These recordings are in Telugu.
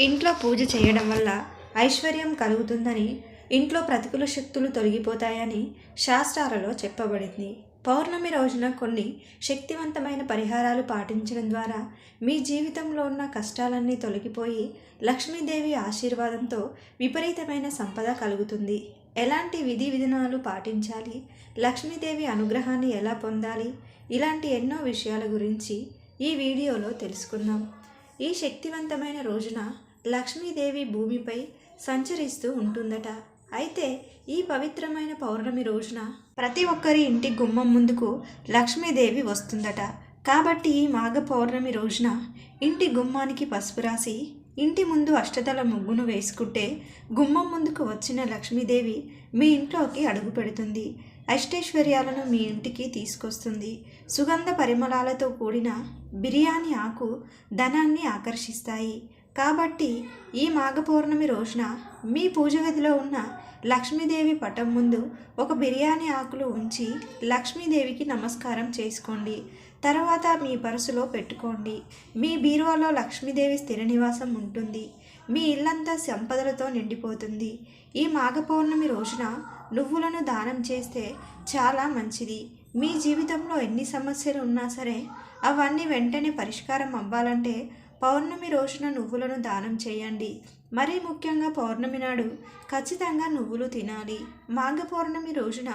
ఇంట్లో పూజ చేయడం వల్ల ఐశ్వర్యం కలుగుతుందని ఇంట్లో ప్రతికూల శక్తులు తొలగిపోతాయని శాస్త్రాలలో చెప్పబడింది. పౌర్ణమి రోజున కొన్ని శక్తివంతమైన పరిహారాలు పాటించడం ద్వారా మీ జీవితంలో ఉన్న కష్టాలన్నీ తొలగిపోయి లక్ష్మీదేవి ఆశీర్వాదంతో విపరీతమైన సంపద కలుగుతుంది. ఎలాంటి విధి విధానాలు పాటించాలి? లక్ష్మీదేవి అనుగ్రహాన్ని ఎలా పొందాలి? ఇలాంటి ఎన్నో విషయాల గురించి ఈ వీడియోలో తెలుసుకుందాం. ఈ శక్తివంతమైన రోజున లక్ష్మీదేవి భూమిపై సంచరిస్తూ ఉంటుందట. అయితే ఈ పవిత్రమైన పౌర్ణమి రోజున ప్రతి ఒక్కరి ఇంటి గుమ్మం ముందుకు లక్ష్మీదేవి వస్తుందట. కాబట్టి ఈ మాఘ పౌర్ణమి రోజున ఇంటి గుమ్మానికి పసుపు రాసి ఇంటి ముందు అష్టదల ముగ్గును వేసుకుంటే గుమ్మం ముందుకు వచ్చిన లక్ష్మీదేవి మీ ఇంట్లోకి అడుగు పెడుతుంది. అష్టైశ్వర్యాలను మీ ఇంటికి తీసుకొస్తుంది. సుగంధ పరిమళాలతో కూడిన బిర్యానీ ఆకు ధనాన్ని ఆకర్షిస్తాయి. కాబట్టి ఈ మాఘ పౌర్ణమి రోజున మీ పూజ గదిలో ఉన్న లక్ష్మీదేవి పటం ముందు ఒక బిర్యానీ ఆకులు ఉంచి లక్ష్మీదేవికి నమస్కారం చేసుకోండి. తర్వాత మీ పరుసులో పెట్టుకోండి. మీ బీరువాలో లక్ష్మీదేవి స్థిర నివాసం ఉంటుంది. మీ ఇల్లంతా సంపదలతో నిండిపోతుంది. ఈ మాఘ పౌర్ణమి రోజున నువ్వులను దానం చేస్తే చాలా మంచిది. మీ జీవితంలో ఎన్ని సమస్యలు ఉన్నా సరే అవన్నీ వెంటనే పరిష్కారం అవ్వాలంటే పౌర్ణమి రోజున నువ్వులను దానం చేయండి. మరీ ముఖ్యంగా పౌర్ణమి నాడు ఖచ్చితంగా నువ్వులు తినాలి. మాఘ పౌర్ణమి రోజున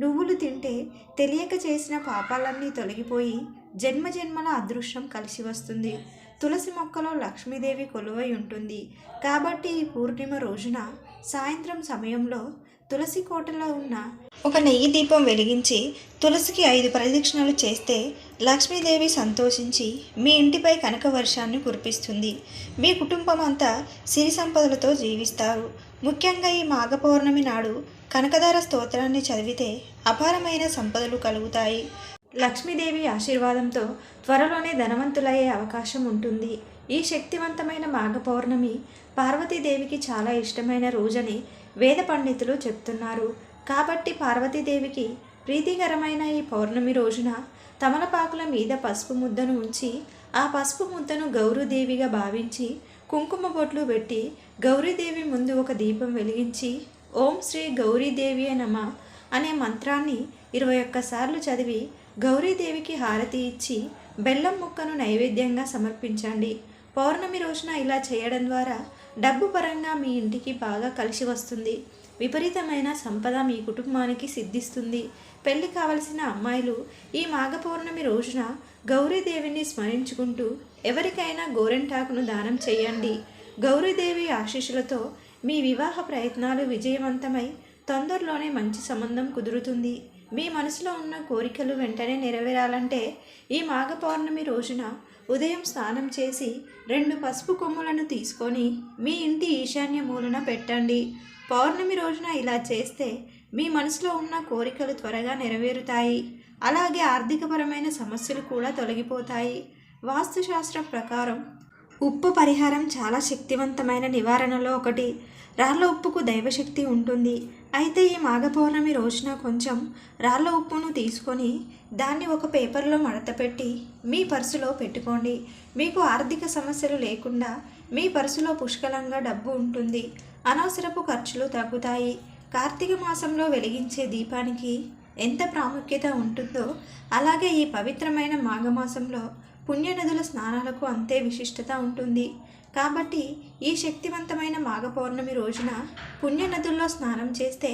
నువ్వులు తింటే తెలియక చేసిన పాపాలన్నీ తొలగిపోయి జన్మ జన్మల అదృష్టం కలిసి వస్తుంది. తులసి మొక్కలో లక్ష్మీదేవి కొలువై ఉంటుంది. కాబట్టి ఈ పూర్ణిమ రోజున సాయంత్రం సమయంలో తులసి కోటలో ఉన్న ఒక నెయ్యి దీపం వెలిగించి తులసికి ఐదు ప్రదక్షిణలు చేస్తే లక్ష్మీదేవి సంతోషించి మీ ఇంటిపై కనక వర్షాన్ని కురిపిస్తుంది. మీ కుటుంబం అంతా సిరి సంపదలతో జీవిస్తారు. ముఖ్యంగా ఈ మాఘ పౌర్ణమి నాడు కనకదార స్తోత్రాన్ని చదివితే అపారమైన సంపదలు కలుగుతాయి. లక్ష్మీదేవి ఆశీర్వాదంతో త్వరలోనే ధనవంతులయ్యే అవకాశం ఉంటుంది. ఈ శక్తివంతమైన మాఘ పౌర్ణమి పార్వతీదేవికి చాలా ఇష్టమైన రోజని వేద పండితులు చెప్తున్నారు. కాబట్టి పార్వతీదేవికి ప్రీతికరమైన ఈ పౌర్ణమి రోజున తమలపాకుల మీద పసుపు ముద్దను ఉంచి ఆ పసుపు ముద్దను గౌరీదేవిగా భావించి కుంకుమ బొట్లు పెట్టి గౌరీదేవి ముందు ఒక దీపం వెలిగించి ఓం శ్రీ గౌరీదేవి నమ అనే మంత్రాన్ని ఇరవై ఒక్కసార్లు చదివి గౌరీదేవికి హారతి ఇచ్చి బెల్లం ముక్కను నైవేద్యంగా సమర్పించండి. పౌర్ణమి రోజున ఇలా చేయడం ద్వారా డబ్బు పరంగా మీ ఇంటికి బాగా కలిసి వస్తుంది. విపరీతమైన సంపద మీ కుటుంబానికి సిద్ధిస్తుంది. పెళ్ళి కావలసిన అమ్మాయిలు ఈ మాఘ పౌర్ణమి రోజున గౌరీదేవిని స్మరించుకుంటూ ఎవరికైనా గోరెంటాకును దానం చేయండి. గౌరీదేవి ఆశీస్సులతో మీ వివాహ ప్రయత్నాలు విజయవంతమై తొందరలోనే మంచి సంబంధం కుదురుతుంది. మీ మనసులో ఉన్న కోరికలు వెంటనే నెరవేరాలంటే ఈ మాఘ పౌర్ణమి రోజున ఉదయం స్నానం చేసి రెండు పసుపు కొమ్ములను తీసుకొని మీ ఇంటి ఈశాన్య మూలన పెట్టండి. పౌర్ణమి రోజున ఇలా చేస్తే మీ మనసులో ఉన్న కోరికలు త్వరగా నెరవేరుతాయి. అలాగే ఆర్థికపరమైన సమస్యలు కూడా తొలగిపోతాయి. వాస్తుశాస్త్రం ప్రకారం ఉప్పు పరిహారం చాలా శక్తివంతమైన నివారణలో ఒకటి. రాళ్ళ ఉప్పుకు దైవశక్తి ఉంటుంది. అయితే ఈ మాఘ పౌర్ణమి రోజున కొంచెం రాళ్ళ ఉప్పును తీసుకొని దాన్ని ఒక పేపర్లో మడతపెట్టి మీ పర్సులో పెట్టుకోండి. మీకు ఆర్థిక సమస్యలు లేకుండా మీ పర్సులో పుష్కలంగా డబ్బు ఉంటుంది. అనవసరపు ఖర్చులు తగ్గుతాయి. కార్తీక మాసంలో వెలిగించే దీపానికి ఎంత ప్రాముఖ్యత ఉంటుందో అలాగే ఈ పవిత్రమైన మాఘమాసంలో పుణ్యనదుల స్నానాలకు అంతే విశిష్టత ఉంటుంది. కాబట్టి ఈ శక్తివంతమైన మాఘ పౌర్ణమి రోజున పుణ్యనదుల్లో స్నానం చేస్తే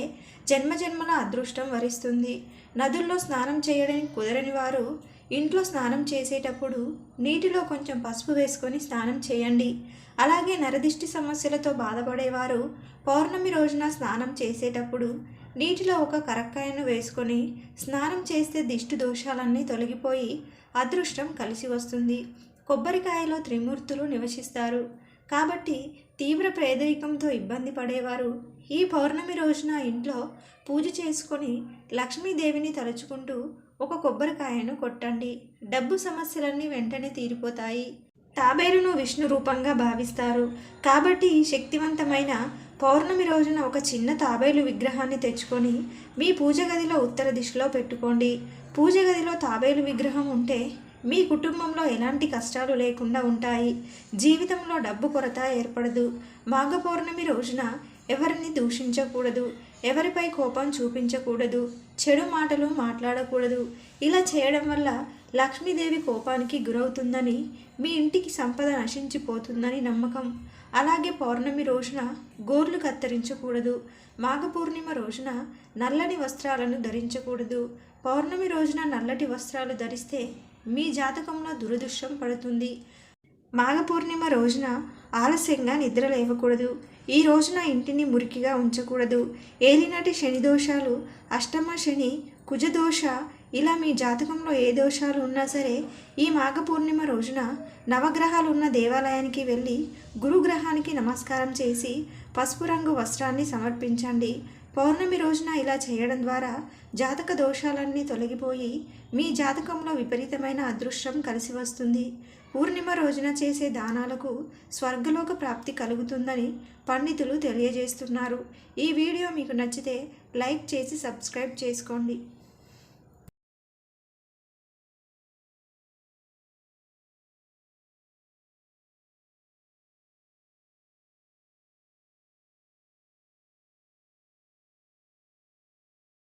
జన్మజన్మల అదృష్టం వరిస్తుంది. నదుల్లో స్నానం చేయడానికి కుదరని వారు ఇంట్లో స్నానం చేసేటప్పుడు నీటిలో కొంచెం పసుపు వేసుకొని స్నానం చేయండి. అలాగే నరదిష్టి సమస్యలతో బాధపడేవారు పౌర్ణమి రోజున స్నానం చేసేటప్పుడు నీటిలో ఒక కరక్కాయను వేసుకొని స్నానం చేస్తే దిష్టి దోషాలన్నీ తొలగిపోయి అదృష్టం కలిసి వస్తుంది. కొబ్బరికాయలో త్రిమూర్తులు నివసిస్తారు. కాబట్టి తీవ్ర పేదరికంతో ఇబ్బంది పడేవారు. ఈ పౌర్ణమి రోజున ఇంట్లో పూజ చేసుకొని లక్ష్మీదేవిని తలుచుకుంటూ ఒక కొబ్బరికాయను కొట్టండి. డబ్బు సమస్యలన్నీ వెంటనే తీరిపోతాయి. తాబేలును విష్ణు రూపంగా భావిస్తారు. కాబట్టి శక్తివంతమైన పౌర్ణమి రోజున ఒక చిన్న తాబేలు విగ్రహాన్ని తెచ్చుకొని మీ పూజ గదిలో ఉత్తర దిశలో పెట్టుకోండి. పూజ గదిలో తాబేలు విగ్రహం ఉంటే మీ కుటుంబంలో ఎలాంటి కష్టాలు లేకుండా ఉంటాయి. జీవితంలో డబ్బు కొరత ఏర్పడదు. మాఘ పౌర్ణమి రోజున ఎవరిని దూషించకూడదు. ఎవరిపై కోపం చూపించకూడదు. చెడు మాటలు మాట్లాడకూడదు. ఇలా చేయడం వల్ల లక్ష్మీదేవి కోపానికి గురవుతుందని మీ ఇంటికి సంపద నశించిపోతుందని నమ్మకం. అలాగే పౌర్ణమి రోజున గోర్లు కత్తిరించకూడదు. మాఘ పూర్ణిమ రోజున నల్లని వస్త్రాలను ధరించకూడదు. పౌర్ణమి రోజున నల్లటి వస్త్రాలు ధరిస్తే మీ జాతకంలో దురదృష్టం పడుతుంది. మాఘ పూర్ణిమ రోజున ఆలస్యంగా నిద్ర లేవకూడదు. ఈ రోజున ఇంటిని మురికిగా ఉంచకూడదు. ఏలినాటి శని దోషాలు అష్టమ శని కుజదోష ఇలా మీ జాతకంలో ఏ దోషాలు ఉన్నా సరే ఈ మాఘ పూర్ణిమ రోజున నవగ్రహాలు ఉన్న దేవాలయానికి వెళ్ళి గురుగ్రహానికి నమస్కారం చేసి పసుపు రంగు వస్త్రాన్ని సమర్పించండి. పౌర్ణమి రోజున ఇలా చేయడం ద్వారా జాతక దోషాలన్నీ తొలగిపోయి మీ జాతకంలో విపరీతమైన అదృష్టం కలిసి వస్తుంది. పూర్ణిమ రోజున చేసే దానాలకు స్వర్గలోక ప్రాప్తి కలుగుతుందని పండితులు తెలియజేస్తున్నారు. ఈ వీడియో మీకు నచ్చితే లైక్ చేసి సబ్స్క్రైబ్ చేసుకోండి.